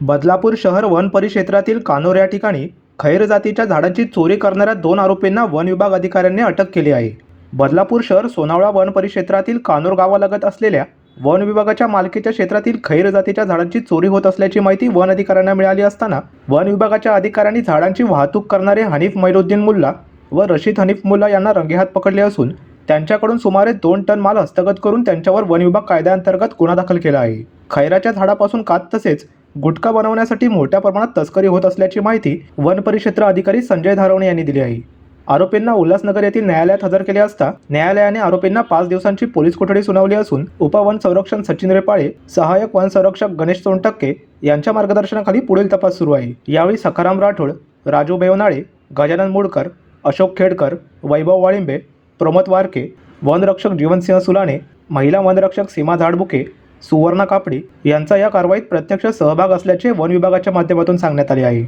बदलापूर शहर वन परिक्षेत्रातील कानोर या ठिकाणी खैर जातीच्या झाडांची चोरी करणाऱ्या दोन आरोपींना वन विभाग अधिकाऱ्यांनी अटक केली आहे. बदलापूर शहर सोनावळा वन परिक्षेत्रातील कानोर गावालगत असलेल्या वन विभागाच्या मालकीच्या क्षेत्रातील खैर जातीच्या झाडांची चोरी होत असल्याची माहिती वन अधिकाऱ्यांना मिळाली असताना वन विभागाच्या अधिकाऱ्यांनी झाडांची वाहतूक करणारे हनीफ मैरुद्दीन मुल्ला व रशीद हनीफ मुल्ला यांना रंगेहात पकडले असून त्यांच्याकडून सुमारे दोन टन माल हस्तगत करून त्यांच्यावर वन विभाग कायद्याअंतर्गत गुन्हा दाखल केला आहे. खैराच्या झाडापासून कात तसेच गुटखा बनवण्यासाठी मोठ्या प्रमाणात तस्करी होत असल्याची माहिती वन परिक्षेत्र अधिकारी संजय धारवणे यांनी दिली आहे. आरोपींना उल्हासनगर येथील न्यायालयात हजर केले असता न्यायालयाने आरोपींना पाच दिवसांची पोलीस कोठडी सुनावली असून उपवन संरक्षण सचिन रेपाळे सहाय्यक वन संरक्षक गणेश सोनटक्के यांच्या मार्गदर्शनाखाली पुढील तपास सुरू आहे. यावेळी सखाराम राठोड राजू बेवनाळे गजानन मुडकर अशोक खेडकर वैभव वाळिंबे प्रमोद वारके वनरक्षक जीवनसिंह सुलाणे महिला वनरक्षक सीमा झाडबुके सुवर्णा कापडी यांचा या कारवाईत प्रत्यक्ष सहभाग असल्याचे वन विभागाच्या माध्यमातून सांगण्यात आले आहे.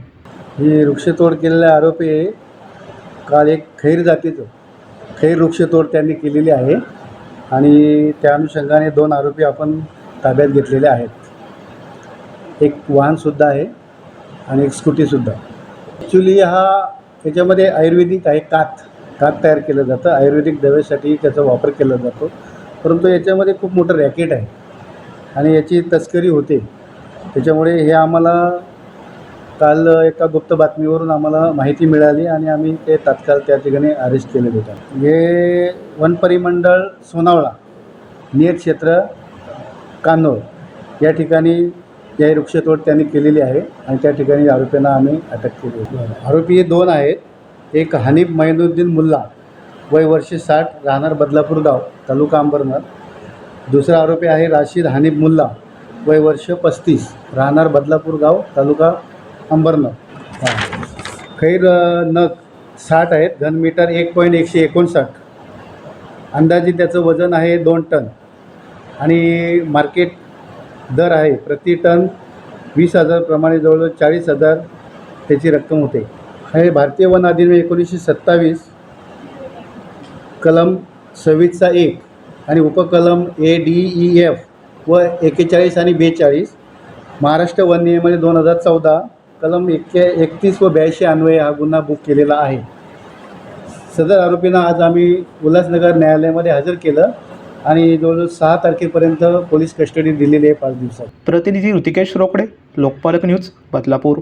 ही वृक्षतोड केलेले आरोपी काल एक खैर जातीचं खैर वृक्षतोड त्यांनी केलेली आहे. आणि त्या अनुषंगाने दोन आरोपी आपण ताब्यात घेतलेले आहेत. एक वाहनसुद्धा आहे आणि एक स्कूटीसुद्धा ॲक्च्युली हा याच्यामध्ये आयुर्वेदिक आहे कात. कात तयार केलं जातं. आयुर्वेदिक दव्यासाठी त्याचा वापर केला जातो. परंतु याच्यामध्ये खूप मोठं रॅकेट आहे. आणि याची तस्करी होते. त्याच्यामुळे हे आम्हाला काल एका गुप्त बातमीवरून आम्हाला माहिती मिळाली आणि आम्ही ते तात्काळ त्या ठिकाणी अरेस्ट केले होते. हे वनपरिमंडळ सोनावळा नियत क्षेत्र कानोळ या ठिकाणी या वृक्षतोड त्यांनी केलेली आहे आणि त्या ठिकाणी आरोपींना आम्ही अटक केली होती. आरोपी हे दोन आहेत. एक हनीफ मैनुद्दीन मुल्ला वय वर्षे साठ राहणार बदलापूर गाव तालुका अंबरनाथ. दुसरा आरोपी आहे राशीद हानिब मुल्ला. वय वर्ष पस्तीस. राहणार बदलापूर गाव तालुका अंबरनाथ. खैर नग साठ आहेत. घनमीटर एक पॉईंट एकशे एकोणसाठ. अंदाजे त्याचं वजन आहे दोन टन. आणि मार्केट दर आहे प्रति टन वीस हजारप्रमाणे जवळजवळ चाळीस हजार त्याची रक्कम होते. हे भारतीय वन अधिनियम एकोणीसशे सत्तावीस कलम सव्वीसचा एक आणि उपकलम ए डी ई एफ व एकेचाळीस आणि बेचाळीस. महाराष्ट्र वन नियमाने दोन हजार चौदा कलम एक्के एकतीस व ब्याऐंशी अन्वये हा गुन्हा बुक केलेला आहे. सदर आरोपींना आज आम्ही उल्हासनगर न्यायालयामध्ये हजर केलं आणि जवळजवळ सहा तारखेपर्यंत पोलीस कस्टडी दिलेली आहे पाच दिवसात. प्रतिनिधी ऋतिकेश रोकडे लोकपालक न्यूज बदलापूर.